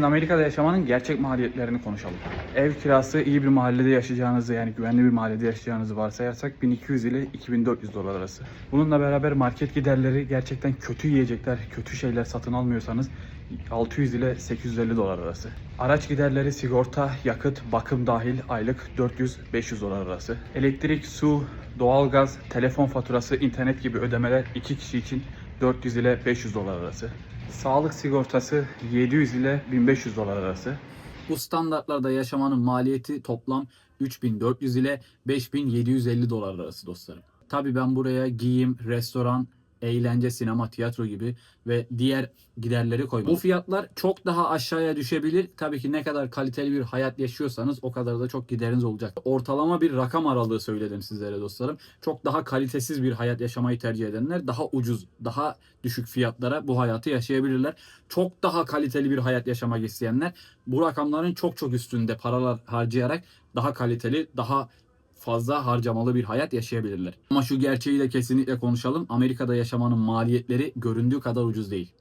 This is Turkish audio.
Amerika'da yaşamanın gerçek maliyetlerini konuşalım. Ev kirası iyi bir mahallede yaşayacağınızı yani güvenli bir mahallede yaşayacağınızı varsayarsak 1200 ile 2400 dolar arası. Bununla beraber market giderleri gerçekten kötü yiyecekler, kötü şeyler satın almıyorsanız 600 ile 850 dolar arası. Araç giderleri sigorta, yakıt, bakım dahil aylık 400-500 dolar arası. Elektrik, su, doğalgaz, telefon faturası, internet gibi ödemeler 2 kişi için 400 ile 500 dolar arası. Sağlık sigortası 700 ile 1500 dolar arası. Bu standartlarda yaşamanın maliyeti toplam 3400 ile 5750 dolar arası dostlarım. Tabi ben buraya giyim, restoran, eğlence, sinema, tiyatro gibi ve diğer giderleri koymadım. Bu fiyatlar çok daha aşağıya düşebilir. Tabii ki ne kadar kaliteli bir hayat yaşıyorsanız o kadar da çok gideriniz olacak. Ortalama bir rakam aralığı söyledim sizlere dostlarım. Çok daha kalitesiz bir hayat yaşamayı tercih edenler daha ucuz, daha düşük fiyatlara bu hayatı yaşayabilirler. Çok daha kaliteli bir hayat yaşamak isteyenler bu rakamların çok çok üstünde paralar harcayarak daha kaliteli, daha fazla harcamalı bir hayat yaşayabilirler. Ama şu gerçeği de kesinlikle konuşalım. Amerika'da yaşamanın maliyetleri göründüğü kadar ucuz değil.